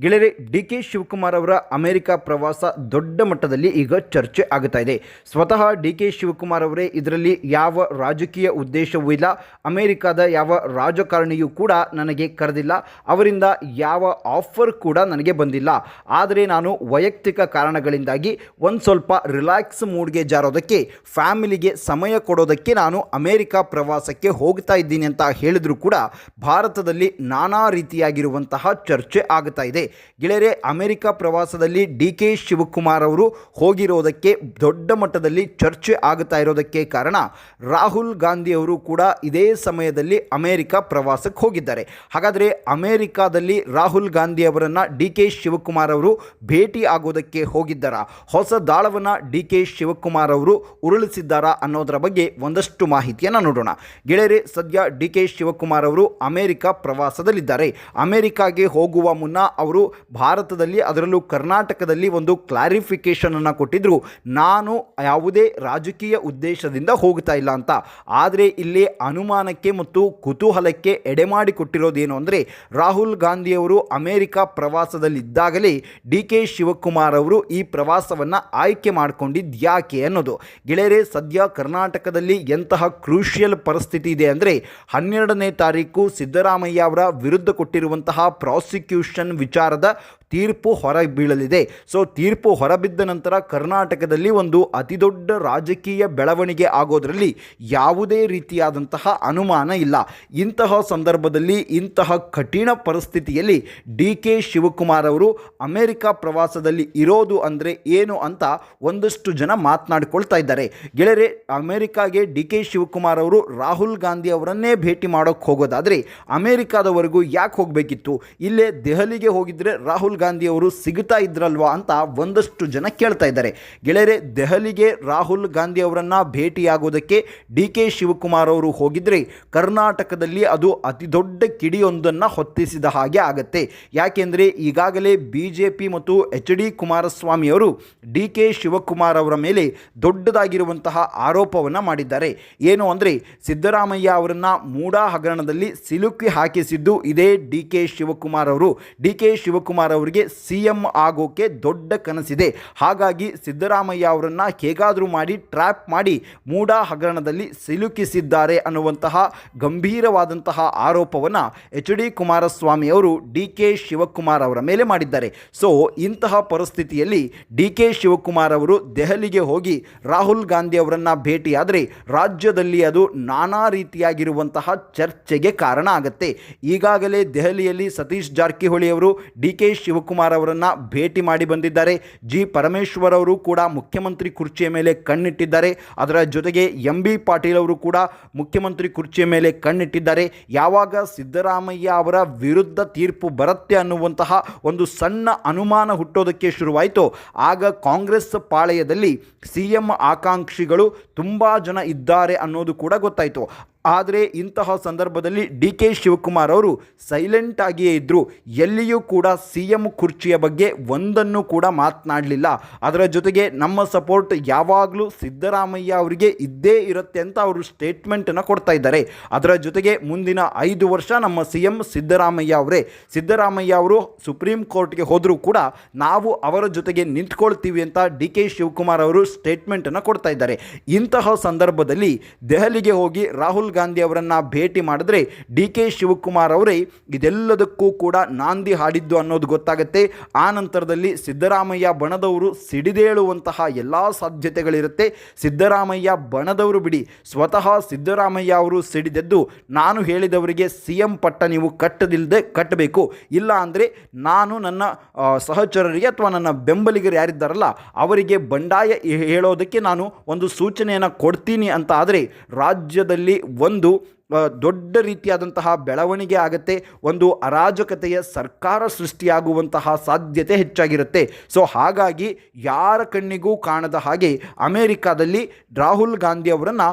ಗೆಳೆಯರೆ D K Shivakumar ಅವರ America ಪ್ರವಾಸ ದೊಡ್ಡ ಮಟ್ಟದಲ್ಲಿ ಈಗ ಚರ್ಚೆ ಆಗುತ್ತಾ ಇದೆ. ಸ್ವತಃ ಡಿ ಕೆ ಶಿವಕುಮಾರ್ ಅವರೇ ಇದರಲ್ಲಿ ಯಾವ ರಾಜಕೀಯ ಉದ್ದೇಶವೂ ಇಲ್ಲ. ಅಮೆರಿಕದ ಯಾವ ರಾಜಕಾರಣಿಯೂ ಕೂಡ ನನಗೆ ಕರೆದಿಲ್ಲ. ಅವರಿಂದ ಯಾವ ಆಫರ್ ಕೂಡ ನನಗೆ ಬಂದಿಲ್ಲ. ಆದರೆ ನಾನು ವೈಯಕ್ತಿಕ ಕಾರಣಗಳಿಂದಾಗಿ ಒಂದು ಸ್ವಲ್ಪ ರಿಲ್ಯಾಕ್ಸ್ ಮೂಡ್ಗೆ ಜಾರೋದಕ್ಕೆ, ಫ್ಯಾಮಿಲಿಗೆ ಸಮಯ ಕೊಡೋದಕ್ಕೆ ನಾನು ಅಮೆರಿಕ ಪ್ರವಾಸಕ್ಕೆ ಹೋಗ್ತಾ ಇದ್ದೀನಿ ಅಂತ ಹೇಳಿದರೂ ಕೂಡ ಭಾರತದಲ್ಲಿ ನಾನಾ ರೀತಿಯಾಗಿರುವಂತಹ ಚರ್ಚೆ ಆಗುತ್ತಾ ಇದೆ. ಗೆಳೆಯರೆ, ಅಮೆರಿಕ ಪ್ರವಾಸದಲ್ಲಿ ಡಿ ಕೆ ಶಿವಕುಮಾರ್ ಅವರು ಹೋಗಿರೋದಕ್ಕೆ ದೊಡ್ಡ ಮಟ್ಟದಲ್ಲಿ ಚರ್ಚೆ ಆಗುತ್ತಾ ಇರೋದಕ್ಕೆ ಕಾರಣ ರಾಹುಲ್ ಗಾಂಧಿ ಅವರು ಕೂಡ ಇದೇ ಸಮಯದಲ್ಲಿ ಅಮೆರಿಕ ಪ್ರವಾಸಕ್ಕೆ ಹೋಗಿದ್ದಾರೆ. ಹಾಗಾದರೆ ಅಮೆರಿಕಾದಲ್ಲಿ ರಾಹುಲ್ ಗಾಂಧಿ ಅವರನ್ನು ಡಿ ಕೆ ಶಿವಕುಮಾರ್ ಅವರು ಭೇಟಿ ಆಗೋದಕ್ಕೆ ಹೋಗಿದ್ದಾರಾ? ಹೊಸ ದಾಳವನ್ನು ಡಿ ಕೆ ಶಿವಕುಮಾರ್ ಅವರು ಉರುಳಿಸಿದ್ದಾರಾ ಅನ್ನೋದರ ಬಗ್ಗೆ ಒಂದಷ್ಟು ಮಾಹಿತಿಯನ್ನು ನೋಡೋಣ. ಗೆಳೆಯರೆ, ಸದ್ಯ ಡಿ ಕೆ ಶಿವಕುಮಾರ್ ಅವರು ಅಮೆರಿಕ ಪ್ರವಾಸದಲ್ಲಿದ್ದಾರೆ. ಅಮೆರಿಕಾಗೆ ಹೋಗುವ ಮುನ್ನ ಅವರು ಭಾರತದಲ್ಲಿ ಅದರಲ್ಲೂ ಕರ್ನಾಟಕದಲ್ಲಿ ಒಂದು ಕ್ಲಾರಿಫಿಕೇಷನನ್ನು ಕೊಟ್ಟಿದ್ದರು ನಾನು ಯಾವುದೇ ರಾಜಕೀಯ ಉದ್ದೇಶದಿಂದ ಹೋಗ್ತಾ ಇಲ್ಲ ಅಂತ. ಆದರೆ ಇಲ್ಲಿ ಅನುಮಾನಕ್ಕೆ ಮತ್ತು ಕುತೂಹಲಕ್ಕೆ ಎಡೆಮಾಡಿಕೊಟ್ಟಿರೋದೇನು ಅಂದರೆ, ರಾಹುಲ್ ಗಾಂಧಿಯವರು ಅಮೆರಿಕ ಪ್ರವಾಸದಲ್ಲಿದ್ದಾಗಲೇ ಡಿ ಕೆ ಶಿವಕುಮಾರ್ ಅವರು ಈ ಪ್ರವಾಸವನ್ನು ಆಯ್ಕೆ ಮಾಡಿಕೊಂಡಿದ್ದು ಯಾಕೆ ಅನ್ನೋದು. ಗೆಳೆಯರೆ, ಸದ್ಯ ಕರ್ನಾಟಕದಲ್ಲಿ ಎಂತಹ ಕ್ರೂಷಿಯಲ್ ಪರಿಸ್ಥಿತಿ ಇದೆ ಅಂದರೆ, ಹನ್ನೆರಡನೇ ತಾರೀಕು ಸಿದ್ದರಾಮಯ್ಯ ಅವರ ವಿರುದ್ಧ ಕೊಟ್ಟಿರುವಂತಹ ಪ್ರಾಸಿಕ್ಯೂಷನ್ ವಿಚಾರದ ತೀರ್ಪು ಹೊರ ಬೀಳಲಿದೆ ಸೊ ತೀರ್ಪು ಹೊರಬಿದ್ದ ನಂತರ ಕರ್ನಾಟಕದಲ್ಲಿ ಒಂದು ಅತಿದೊಡ್ಡ ರಾಜಕೀಯ ಬೆಳವಣಿಗೆ ಆಗೋದರಲ್ಲಿ ಯಾವುದೇ ರೀತಿಯಾದಂತಹ ಅನುಮಾನ ಇಲ್ಲ. ಇಂತಹ ಸಂದರ್ಭದಲ್ಲಿ, ಇಂತಹ ಕಠಿಣ ಪರಿಸ್ಥಿತಿಯಲ್ಲಿ ಡಿ ಕೆ ಶಿವಕುಮಾರ್ ಅವರು ಅಮೆರಿಕ ಪ್ರವಾಸದಲ್ಲಿ ಇರೋದು ಅಂದರೆ ಏನು ಅಂತ ಒಂದಷ್ಟು ಜನ ಮಾತನಾಡಿಕೊಳ್ತಾ ಇದ್ದಾರೆ. ಗೆಳೆಯರೆ, ಅಮೆರಿಕಾಗೆ ಡಿ ಕೆ ಶಿವಕುಮಾರ್ ಅವರು ರಾಹುಲ್ ಗಾಂಧಿ ಅವರನ್ನೇ ಭೇಟಿ ಮಾಡೋಕ್ಕೆ ಹೋಗೋದಾದರೆ ಅಮೆರಿಕಾದವರೆಗೂ ಯಾಕೆ ಹೋಗಬೇಕಿತ್ತು? ಇಲ್ಲೇ ದೆಹಲಿಗೆ ಹೋಗಿದ್ದರೆ ರಾಹುಲ್ ಗಾಂಧಿ ಅವರು ಸಿಗ್ತಾ ಇದ್ರಲ್ವಾ ಅಂತ ಒಂದಷ್ಟು ಜನ ಕೇಳ್ತಾ ಇದ್ದಾರೆ. ಗೆಳೆಯರೆ, ದೆಹಲಿಗೆ ರಾಹುಲ್ ಗಾಂಧಿ ಅವರನ್ನು ಭೇಟಿಯಾಗೋದಕ್ಕೆ ಡಿ ಕೆ ಶಿವಕುಮಾರ್ ಅವರು ಹೋಗಿದ್ರೆ ಕರ್ನಾಟಕದಲ್ಲಿ ಅದು ಅತಿ ದೊಡ್ಡ ಕಿಡಿಯೊಂದನ್ನು ಹೊತ್ತಿಸಿದ ಹಾಗೆ ಆಗತ್ತೆ. ಯಾಕೆಂದರೆ ಈಗಾಗಲೇ ಬಿ ಮತ್ತು ಎಚ್ ಡಿ ಕುಮಾರಸ್ವಾಮಿ ಅವರು ಡಿ ಕೆ ಶಿವಕುಮಾರ್ ಅವರ ಮೇಲೆ ದೊಡ್ಡದಾಗಿರುವಂತಹ ಆರೋಪವನ್ನು ಮಾಡಿದ್ದಾರೆ. ಏನು ಅಂದರೆ ಸಿದ್ದರಾಮಯ್ಯ ಅವರನ್ನು ಮೂಡಾ ಹಗರಣದಲ್ಲಿ ಸಿಲುಕಿ ಹಾಕಿಸಿದ್ದು ಇದೇ ಡಿ ಕೆ ಶಿವಕುಮಾರ್ ಅವರು. ಡಿ ಕೆ ಶಿವಕುಮಾರ್ ಅವರಿಗೆ ಸಿ ಎಂ ಆಗೋಕೆ ದೊಡ್ಡ ಕನಸಿದೆ. ಹಾಗಾಗಿ ಸಿದ್ದರಾಮಯ್ಯ ಅವರನ್ನು ಹೇಗಾದರೂ ಮಾಡಿ ಟ್ರ್ಯಾಪ್ ಮಾಡಿ ಮೂಡಾ ಹಗರಣದಲ್ಲಿ ಸಿಲುಕಿಸಿದ್ದಾರೆ ಅನ್ನುವಂತಹ ಗಂಭೀರವಾದಂತಹ ಆರೋಪವನ್ನು ಎಚ್ ಡಿ ಕುಮಾರಸ್ವಾಮಿ ಅವರು ಡಿ ಕೆ ಶಿವಕುಮಾರ್ ಅವರ ಮೇಲೆ ಮಾಡಿದ್ದಾರೆ. ಸೊ, ಇಂತಹ ಪರಿಸ್ಥಿತಿಯಲ್ಲಿ ಡಿ ಕೆ ಶಿವಕುಮಾರ್ ಅವರು ದೆಹಲಿಗೆ ಹೋಗಿ ರಾಹುಲ್ ಗಾಂಧಿ ಅವರನ್ನು ಭೇಟಿಯಾದರೆ ರಾಜ್ಯದಲ್ಲಿ ಅದು ನಾನಾ ರೀತಿಯಾಗಿರುವಂತಹ ಚರ್ಚೆಗೆ ಕಾರಣ ಆಗುತ್ತೆ. ಈಗಾಗಲೇ ದೆಹಲಿಯಲ್ಲಿ ಸತೀಶ್ ಜಾರಕಿಹೊಳಿ ಅವರು ಡಿ ಕೆ ಶಿವಕುಮಾರ್ ಅವರನ್ನು ಭೇಟಿ ಮಾಡಿ ಬಂದಿದ್ದಾರೆ. ಜಿ. ಪರಮೇಶ್ವರ್ ಅವರು ಕೂಡ ಮುಖ್ಯಮಂತ್ರಿ ಕುರ್ಚಿಯ ಮೇಲೆ ಕಣ್ಣಿಟ್ಟಿದ್ದಾರೆ. ಅದರ ಜೊತೆಗೆ ಎಂ. ಬಿ. ಪಾಟೀಲ್ ಅವರು ಕೂಡ ಮುಖ್ಯಮಂತ್ರಿ ಕುರ್ಚಿಯ ಮೇಲೆ ಕಣ್ಣಿಟ್ಟಿದ್ದಾರೆ. ಯಾವಾಗ ಸಿದ್ದರಾಮಯ್ಯ ಅವರ ವಿರುದ್ಧ ತೀರ್ಪು ಬರುತ್ತೆ ಅನ್ನುವಂತಹ ಒಂದು ಸಣ್ಣ ಅನುಮಾನ ಹುಟ್ಟೋದಕ್ಕೆ ಶುರುವಾಯಿತು. ಆಗ ಕಾಂಗ್ರೆಸ್ ಪಾಳೆಯದಲ್ಲಿ ಸಿ ಎಂ ಆಕಾಂಕ್ಷಿಗಳು ತುಂಬ ಜನ ಇದ್ದಾರೆ ಅನ್ನೋದು ಕೂಡ ಗೊತ್ತಾಯಿತು. ಆದರೆ ಇಂತಹ ಸಂದರ್ಭದಲ್ಲಿ ಡಿ ಕೆ ಶಿವಕುಮಾರ್ ಅವರು ಸೈಲೆಂಟ್ ಆಗಿಯೇ ಇದ್ದರು ಎಲ್ಲಿಯೂ ಕೂಡ ಸಿ ಎಂ ಕುರ್ಚಿಯ ಬಗ್ಗೆ ಒಂದನ್ನು ಕೂಡ ಮಾತನಾಡಲಿಲ್ಲ. ಅದರ ಜೊತೆಗೆ ನಮ್ಮ ಸಪೋರ್ಟ್ ಯಾವಾಗಲೂ ಸಿದ್ದರಾಮಯ್ಯ ಅವರಿಗೆ ಇದ್ದೇ ಇರುತ್ತೆ ಅಂತ ಅವರು ಸ್ಟೇಟ್ಮೆಂಟನ್ನು ಕೊಡ್ತಾ ಇದ್ದಾರೆ. ಅದರ ಜೊತೆಗೆ ಮುಂದಿನ ಐದು ವರ್ಷ ನಮ್ಮ ಸಿ ಎಂ ಸಿದ್ದರಾಮಯ್ಯ ಅವರೇ. ಸಿದ್ದರಾಮಯ್ಯ ಅವರು ಸುಪ್ರೀಂ ಕೋರ್ಟ್ಗೆ ಹೋದರೂ ಕೂಡ ನಾವು ಅವರ ಜೊತೆಗೆ ನಿಂತ್ಕೊಳ್ತೀವಿ ಅಂತ ಡಿ ಕೆ ಶಿವಕುಮಾರ್ ಅವರು ಸ್ಟೇಟ್ಮೆಂಟನ್ನು ಕೊಡ್ತಾ ಇದ್ದಾರೆ. ಇಂತಹ ಸಂದರ್ಭದಲ್ಲಿ ದೆಹಲಿಗೆ ಹೋಗಿ ರಾಹುಲ್ ಗಾಂಧಿ ಅವರನ್ನು ಭೇಟಿ ಮಾಡಿದ್ರೆ ಡಿ ಕೆ ಶಿವಕುಮಾರ್ ಅವರೇ ಇದೆಲ್ಲದಕ್ಕೂ ಕೂಡ ನಾಂದಿ ಹಾಡಿದ್ದು ಅನ್ನೋದು ಗೊತ್ತಾಗುತ್ತೆ. ಆ ನಂತರದಲ್ಲಿ ಸಿದ್ದರಾಮಯ್ಯ, ಬಣದವರು ಸಿಡಿದೇಳುವಂತಹ ಎಲ್ಲ ಸಾಧ್ಯತೆಗಳಿರುತ್ತೆ. ಸಿದ್ದರಾಮಯ್ಯ, ಬಣದವರು ಬಿಡಿ, ಸ್ವತಃ ಸಿದ್ದರಾಮಯ್ಯ ಅವರು ಸಿಡಿದೆದ್ದು ನಾನು ಹೇಳಿದವರಿಗೆ ಸಿ ಎಂ ಪಟ್ಟ ನೀವು ಕಟ್ಟದಿಲ್ಲದೆ ಕಟ್ಟಬೇಕು. ಇಲ್ಲ ಅಂದರೆ ನಾನು ನನ್ನ ಸಹಚರರಿಗೆ ಅಥವಾ ನನ್ನ ಬೆಂಬಲಿಗರು ಯಾರಿದ್ದಾರಲ್ಲ ಅವರಿಗೆ ಬಂಡಾಯ ಹೇಳೋದಕ್ಕೆ ನಾನು ಒಂದು ಸೂಚನೆಯನ್ನು ಕೊಡ್ತೀನಿ ಅಂತ ಆದರೆ ರಾಜ್ಯದಲ್ಲಿ ಒಂದು ದೊಡ್ಡ ರೀತಿಯಾದಂತಹ ಬೆಳವಣಿಗೆ ಆಗುತ್ತೆ. ಒಂದು ಅರಾಜಕತೆಯ ಸರ್ಕಾರ ಸೃಷ್ಟಿಯಾಗುವಂತಹ ಸಾಧ್ಯತೆ ಹೆಚ್ಚಾಗಿರುತ್ತೆ. ಸೊ ಹಾಗಾಗಿ ಯಾರ ಕಣ್ಣಿಗೂ ಕಾಣದ ಹಾಗೆ ಅಮೆರಿಕಾದಲ್ಲಿ ರಾಹುಲ್ ಗಾಂಧಿ ಅವರನ್ನು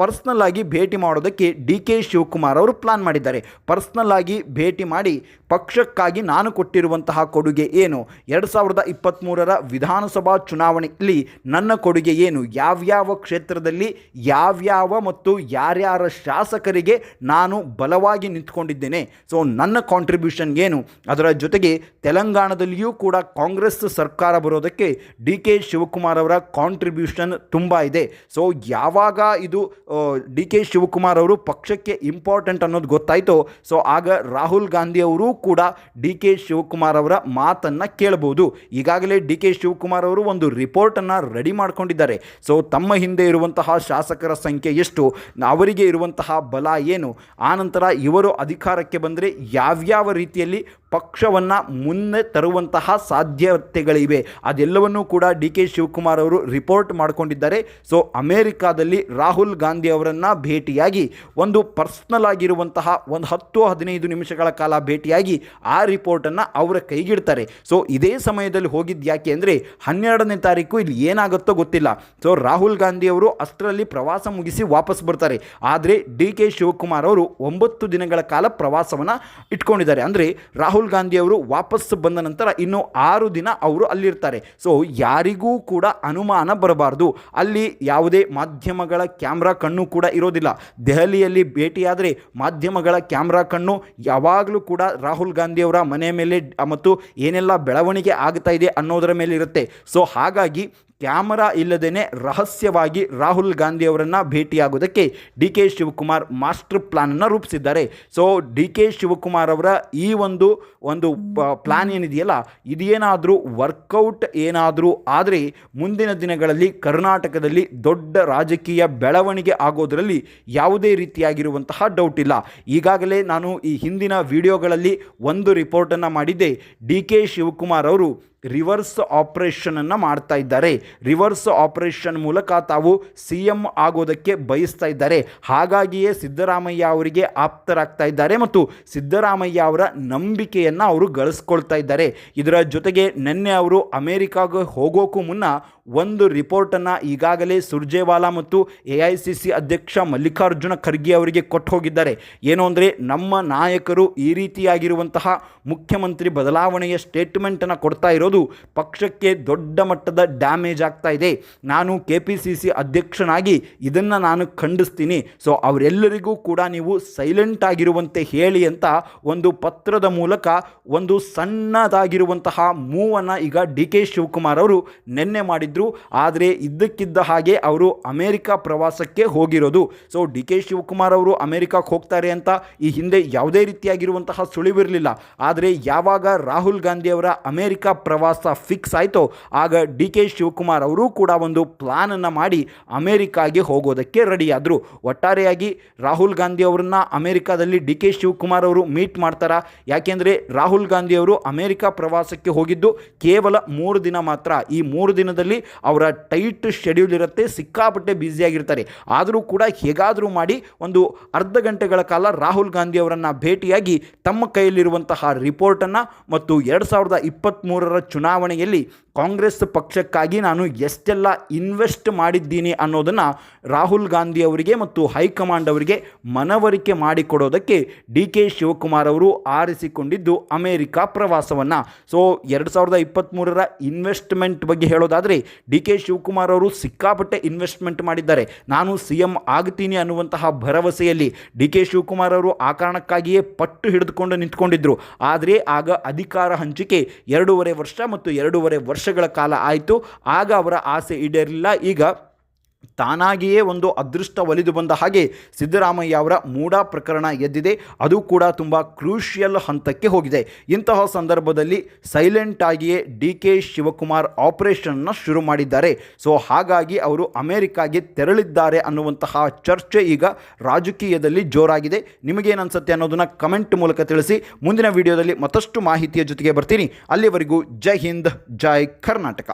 ಪರ್ಸ್ನಲ್ ಆಗಿ ಭೇಟಿ ಮಾಡೋದಕ್ಕೆ ಡಿ ಕೆ ಶಿವಕುಮಾರ್ ಅವರು ಪ್ಲಾನ್ ಮಾಡಿದ್ದಾರೆ. ಪರ್ಸ್ನಲ್ ಆಗಿ ಭೇಟಿ ಮಾಡಿ ಪಕ್ಷಕ್ಕಾಗಿ ನಾನು ಕೊಟ್ಟಿರುವಂತಹ ಕೊಡುಗೆ ಏನು? ಎರಡು ಸಾವಿರದ ಇಪ್ಪತ್ತ್ಮೂರರ ವಿಧಾನಸಭಾ ಚುನಾವಣೆಯಲ್ಲಿ ನನ್ನ ಕೊಡುಗೆ ಏನು? ಯಾವ್ಯಾವ ಕ್ಷೇತ್ರದಲ್ಲಿ, ಯಾವ್ಯಾವ ಮತ್ತು ಯಾರ್ಯಾರ ಶಾಸಕ ಶಾಸಕರಿಗೆ ನಾನು ಬಲವಾಗಿ ನಿಂತ್ಕೊಂಡಿದ್ದೇನೆ. ಸೊ ನನ್ನ ಕಾಂಟ್ರಿಬ್ಯೂಷನ್ ಏನು? ಅದರ ಜೊತೆಗೆ ತೆಲಂಗಾಣದಲ್ಲಿಯೂ ಕೂಡ ಕಾಂಗ್ರೆಸ್ ಸರ್ಕಾರ ಬರೋದಕ್ಕೆ ಡಿ ಕೆ ಶಿವಕುಮಾರ್ ಅವರ ಕಾಂಟ್ರಿಬ್ಯೂಷನ್ ತುಂಬ ಇದೆ. ಸೊ ಯಾವಾಗ ಇದು ಡಿ ಕೆ ಶಿವಕುಮಾರ್ ಅವರು ಪಕ್ಷಕ್ಕೆ ಇಂಪಾರ್ಟೆಂಟ್ ಅನ್ನೋದು ಗೊತ್ತಾಯಿತು ಸೊ ಆಗ ರಾಹುಲ್ ಗಾಂಧಿ ಅವರು ಕೂಡ ಡಿ ಕೆ ಶಿವಕುಮಾರ್ ಅವರ ಮಾತನ್ನು ಕೇಳಬಹುದು. ಈಗಾಗಲೇ ಡಿ ಕೆ ಶಿವಕುಮಾರ್ ಅವರು ಒಂದು ರಿಪೋರ್ಟನ್ನು ರೆಡಿ ಮಾಡ್ಕೊಂಡಿದ್ದಾರೆ. ಸೊ ತಮ್ಮ ಹಿಂದೆ ಇರುವಂತಹ ಶಾಸಕರ ಸಂಖ್ಯೆ ಎಷ್ಟು? ಅವರಿಗೆ ಇರುವಂತಹ ಬಲ ಏನು? ಆನಂತರ ಇವರು ಅಧಿಕಾರಕ್ಕೆ ಬಂದರೆ ಯಾವ್ಯಾವ ರೀತಿಯಲ್ಲಿ ಪಕ್ಷವನ್ನು ಮುನ್ನೆ ತರುವಂತಹ ಸಾಧ್ಯತೆಗಳಿವೆ? ಅದೆಲ್ಲವನ್ನೂ ಕೂಡ ಡಿ ಕೆ ಶಿವಕುಮಾರ್ ಅವರು ರಿಪೋರ್ಟ್ ಮಾಡಿಕೊಂಡಿದ್ದಾರೆ. ಸೊ, ಅಮೇರಿಕಾದಲ್ಲಿ ರಾಹುಲ್ ಗಾಂಧಿ ಅವರನ್ನು ಭೇಟಿಯಾಗಿ, ಒಂದು ಪರ್ಸ್ನಲ್ ಆಗಿರುವಂತಹ ಒಂದು ಹತ್ತು ಹದಿನೈದು ನಿಮಿಷಗಳ ಕಾಲ ಭೇಟಿಯಾಗಿ ಆ ರಿಪೋರ್ಟನ್ನು ಅವರ ಕೈಗಿಡ್ತಾರೆ. ಸೊ, ಇದೇ ಸಮಯದಲ್ಲಿ ಹೋಗಿದ್ದು ಯಾಕೆ ಅಂದರೆ ಹನ್ನೆರಡನೇ ತಾರೀಕು ಇಲ್ಲಿ ಏನಾಗುತ್ತೋ ಗೊತ್ತಿಲ್ಲ. ಸೊ, ರಾಹುಲ್ ಗಾಂಧಿ ಅವರು ಅಷ್ಟರಲ್ಲಿ ಪ್ರವಾಸ ಮುಗಿಸಿ ವಾಪಸ್ ಬರ್ತಾರೆ. ಆದರೆ ಡಿ ಕೆ ಶಿವಕುಮಾರ್ ಅವರು ಒಂಬತ್ತು ದಿನಗಳ ಕಾಲ ಪ್ರವಾಸವನ್ನು ಇಟ್ಕೊಂಡಿದ್ದಾರೆ. ಅಂದರೆ ರಾಹುಲ್ ಗಾಂಧಿ ಅವರು ವಾಪಸ್ ಬಂದ ನಂತರ ಇನ್ನೂ ಆರು ದಿನ ಅವರು ಅಲ್ಲಿರ್ತಾರೆ. ಸೊ ಯಾರಿಗೂ ಕೂಡ ಅನುಮಾನ ಬರಬಾರ್ದು. ಅಲ್ಲಿ ಯಾವುದೇ ಮಾಧ್ಯಮಗಳ ಕ್ಯಾಮ್ರಾ ಕಣ್ಣು ಕೂಡ ಇರೋದಿಲ್ಲ. ದೆಹಲಿಯಲ್ಲಿ ಭೇಟಿಯಾದರೆ ಮಾಧ್ಯಮಗಳ ಕ್ಯಾಮ್ರಾ ಕಣ್ಣು ಯಾವಾಗಲೂ ಕೂಡ ರಾಹುಲ್ ಗಾಂಧಿಯವರ ಮನೆ ಮೇಲೆ ಮತ್ತು ಏನೆಲ್ಲ ಬೆಳವಣಿಗೆ ಆಗ್ತಾ ಇದೆ ಅನ್ನೋದರ ಮೇಲೆ ಇರುತ್ತೆ ಸೊ ಹಾಗಾಗಿ ಕ್ಯಾಮರಾ ಇಲ್ಲದೇ ರಹಸ್ಯವಾಗಿ ರಾಹುಲ್ ಗಾಂಧಿ ಅವರನ್ನು ಭೇಟಿಯಾಗೋದಕ್ಕೆ ಡಿ ಕೆ ಶಿವಕುಮಾರ್ ಮಾಸ್ಟರ್ ಪ್ಲಾನನ್ನು ರೂಪಿಸಿದ್ದಾರೆ. ಸೊ, ಡಿ ಕೆ ಶಿವಕುಮಾರ್ ಅವರ ಈ ಒಂದು ಒಂದು ಪ್ಲಾನ್ ಏನಿದೆಯಲ್ಲ, ಇದೇನಾದರೂ ವರ್ಕೌಟ್ ಏನಾದರೂ ಆದರೆ ಮುಂದಿನ ದಿನಗಳಲ್ಲಿ ಕರ್ನಾಟಕದಲ್ಲಿ ದೊಡ್ಡ ರಾಜಕೀಯ ಬೆಳವಣಿಗೆ ಆಗೋದರಲ್ಲಿ ಯಾವುದೇ ರೀತಿಯಾಗಿರುವಂತಹ ಡೌಟ್ ಇಲ್ಲ. ಈಗಾಗಲೇ ನಾನು ಈ ಹಿಂದಿನ ವಿಡಿಯೋಗಳಲ್ಲಿ ಒಂದು ರಿಪೋರ್ಟನ್ನು ಮಾಡಿದ್ದೆ. ಡಿ ಕೆ ಶಿವಕುಮಾರ್ ಅವರು ರಿವರ್ಸ್ ಆಪರೇಷನನ್ನು ಮಾಡ್ತಾ ಇದ್ದಾರೆ. ರಿವರ್ಸ್ ಆಪರೇಷನ್ ಮೂಲಕ ತಾವು ಸಿ ಎಂ ಆಗೋದಕ್ಕೆ ಬಯಸ್ತಾ ಇದ್ದಾರೆ. ಹಾಗಾಗಿಯೇ ಸಿದ್ದರಾಮಯ್ಯ ಅವರಿಗೆ ಆಪ್ತರಾಗ್ತಾ ಇದ್ದಾರೆ ಮತ್ತು ಸಿದ್ದರಾಮಯ್ಯ ಅವರ ನಂಬಿಕೆಯನ್ನು ಅವರು ಗಳಿಸ್ಕೊಳ್ತಾ ಇದ್ದಾರೆ. ಇದರ ಜೊತೆಗೆ ನಿನ್ನೆ ಅವರು ಅಮೆರಿಕಾಗೆ ಹೋಗೋಕ್ಕೂ ಮುನ್ನ ಒಂದು ರಿಪೋರ್ಟನ್ನು ಈಗಾಗಲೇ ಸುರ್ಜೇವಾಲಾ ಮತ್ತು ಎ ಐ ಸಿ ಸಿ ಅಧ್ಯಕ್ಷ ಮಲ್ಲಿಕಾರ್ಜುನ ಖರ್ಗೆ ಅವರಿಗೆ ಕೊಟ್ಟು ಹೋಗಿದ್ದಾರೆ. ಏನು ಅಂದರೆ ನಮ್ಮ ನಾಯಕರು ಈ ರೀತಿಯಾಗಿರುವಂತಹ ಮುಖ್ಯಮಂತ್ರಿ ಬದಲಾವಣೆಯ ಸ್ಟೇಟ್ಮೆಂಟನ್ನು ಕೊಡ್ತಾ ಇರೋದು ಪಕ್ಷಕ್ಕೆ ದೊಡ್ಡ ಮಟ್ಟದ ಡ್ಯಾಮೇಜ್ ಆಗ್ತಾ ಇದೆ. ನಾನು ಕೆ ಪಿ ಸಿ ಸಿ ಅಧ್ಯಕ್ಷನಾಗಿ ಇದನ್ನು ನಾನು ಖಂಡಿಸ್ತೀನಿ. ಸೊ ಅವರೆಲ್ಲರಿಗೂ ಕೂಡ ನೀವು ಸೈಲೆಂಟ್ ಆಗಿರುವಂತೆ ಹೇಳಿ ಅಂತ ಒಂದು ಪತ್ರದ ಮೂಲಕ ಒಂದು ಸಣ್ಣದಾಗಿರುವಂತಹ ಮೂವನ್ನು ಈಗ ಡಿ ಕೆ ಶಿವಕುಮಾರ್ ಅವರು ನಿನ್ನೆ ಮಾಡಿದ್ರು. ಆದರೆ ಇದ್ದಕ್ಕಿದ್ದ ಹಾಗೆ ಅವರು ಅಮೇರಿಕ ಪ್ರವಾಸಕ್ಕೆ ಹೋಗಿರೋದು. ಸೊ ಡಿ ಕೆ ಶಿವಕುಮಾರ್ ಅವರು ಅಮೇರಿಕಾಕ್ಕೆ ಹೋಗ್ತಾರೆ ಅಂತ ಈ ಹಿಂದೆ ಯಾವುದೇ ರೀತಿಯಾಗಿರುವಂತಹ ಸುಳಿವಿರಲಿಲ್ಲ. ಆದರೆ ಯಾವಾಗ ರಾಹುಲ್ ಗಾಂಧಿ ಅವರ ಅಮೇರಿಕಾ ಪ್ರವಾಸ ಫಿಕ್ಸ್ ಆಯಿತೋ. ಆಗ ಡಿ ಕೆ ಶಿವಕುಮಾರ್ ಅವರು ಕೂಡ ಒಂದು ಪ್ಲಾನನ್ನು ಮಾಡಿ ಅಮೇರಿಕಾಗೆ ಹೋಗೋದಕ್ಕೆ ರೆಡಿಯಾದರು ಒಟ್ಟಾರೆಯಾಗಿ ರಾಹುಲ್ ಗಾಂಧಿ ಅವರನ್ನ ಅಮೇರಿಕಾದಲ್ಲಿ ಡಿ ಕೆ ಶಿವಕುಮಾರ್ ಅವರು ಮೀಟ್ ಮಾಡ್ತಾರಾ. ಯಾಕೆಂದರೆ ರಾಹುಲ್ ಗಾಂಧಿ ಅವರು ಅಮೇರಿಕಾ ಪ್ರವಾಸಕ್ಕೆ ಹೋಗಿದ್ದು ಕೇವಲ ಮೂರು ದಿನ ಮಾತ್ರ. ಈ ಮೂರು ದಿನದಲ್ಲಿ ಅವರ ಟೈಟ್ ಶೆಡ್ಯೂಲ್ ಇರುತ್ತೆ, ಸಿಕ್ಕಾಪಟ್ಟೆ ಬ್ಯುಸಿಯಾಗಿರ್ತಾರೆ ಆದರೂ ಕೂಡ ಹೇಗಾದರೂ ಮಾಡಿ ಒಂದು ಅರ್ಧ ಗಂಟೆಗಳ ಕಾಲ ರಾಹುಲ್ ಗಾಂಧಿ ಅವರನ್ನು ಭೇಟಿಯಾಗಿ ತಮ್ಮ ಕೈಯಲ್ಲಿರುವಂತಹ ರಿಪೋರ್ಟನ್ನು ಮತ್ತು ಎರಡು ಸಾವಿರದ ಇಪ್ಪತ್ತ್ಮೂರರ ಚುನಾವಣೆಯಲ್ಲಿ ಕಾಂಗ್ರೆಸ್ ಪಕ್ಷಕ್ಕಾಗಿ ನಾನು ಎಷ್ಟೆಲ್ಲ ಇನ್ವೆಸ್ಟ್ ಮಾಡಿದ್ದೀನಿ ಅನ್ನೋದನ್ನು ರಾಹುಲ್ ಗಾಂಧಿ ಅವರಿಗೆ ಮತ್ತು ಹೈಕಮಾಂಡ್ ಅವರಿಗೆ ಮನವರಿಕೆ ಮಾಡಿಕೊಡೋದಕ್ಕೆ ಡಿ ಕೆ ಶಿವಕುಮಾರ್ ಅವರು ಆರಿಸಿಕೊಂಡಿದ್ದು ಅಮೇರಿಕಾ ಪ್ರವಾಸವನ್ನು. ಸೊ ಎರಡು ಸಾವಿರದ ಇಪ್ಪತ್ತ್ಮೂರರ ಇನ್ವೆಸ್ಟ್ಮೆಂಟ್ ಬಗ್ಗೆ ಹೇಳೋದಾದರೆ ಡಿ ಕೆ ಶಿವಕುಮಾರ್ ಅವರು ಸಿಕ್ಕಾಪಟ್ಟೆ ಇನ್ವೆಸ್ಟ್ಮೆಂಟ್ ಮಾಡಿದ್ದಾರೆ. ನಾನು ಸಿ ಎಂ ಆಗ್ತೀನಿ ಅನ್ನುವಂತಹ ಭರವಸೆಯಲ್ಲಿ ಡಿ ಕೆ ಶಿವಕುಮಾರ್ ಅವರು ಆ ಕಾರಣಕ್ಕಾಗಿಯೇ ಪಟ್ಟು ಹಿಡಿದುಕೊಂಡು ನಿಂತ್ಕೊಂಡಿದ್ದರು ಆದರೆ ಆಗ ಅಧಿಕಾರ ಹಂಚಿಕೆ ಎರಡೂವರೆ ವರ್ಷ ಮತ್ತು ಎರಡೂವರೆ ವರ್ಷಗಳ ಕಾಲ ಆಯಿತು. ಆಗ ಅವರ ಆಸೆ ಈಡೇರಲಿಲ್ಲ. ಈಗ ತಾನಾಗಿಯೇ ಒಂದು ಅದೃಷ್ಟ ಒಲಿದು ಬಂದ ಹಾಗೆ ಸಿದ್ದರಾಮಯ್ಯ ಅವರ ಮೂಡ ಪ್ರಕರಣ ಎದ್ದಿದೆ. ಅದು ಕೂಡ ತುಂಬ ಕ್ರೂಷಿಯಲ್ ಹಂತಕ್ಕೆ ಹೋಗಿದೆ. ಇಂತಹ ಸಂದರ್ಭದಲ್ಲಿ ಸೈಲೆಂಟ್ ಆಗಿಯೇ ಡಿ ಕೆ ಶಿವಕುಮಾರ್ ಆಪರೇಷನ್ನ ಶುರು ಮಾಡಿದ್ದಾರೆ. ಸೊ ಹಾಗಾಗಿ ಅವರು ಅಮೆರಿಕಾಗೆ ತೆರಳಿದ್ದಾರೆ ಅನ್ನುವಂತಹ ಚರ್ಚೆ ಈಗ ರಾಜಕೀಯದಲ್ಲಿ ಜೋರಾಗಿದೆ. ನಿಮಗೇನು ಅನ್ಸುತ್ತೆ ಅನ್ನೋದನ್ನು ಕಮೆಂಟ್ ಮೂಲಕ ತಿಳಿಸಿ. ಮುಂದಿನ ವಿಡಿಯೋದಲ್ಲಿ ಮತ್ತಷ್ಟು ಮಾಹಿತಿಯ ಜೊತೆಗೆ ಬರ್ತೀನಿ. ಅಲ್ಲಿವರೆಗೂ ಜೈ ಹಿಂದ್, ಜೈ ಕರ್ನಾಟಕ.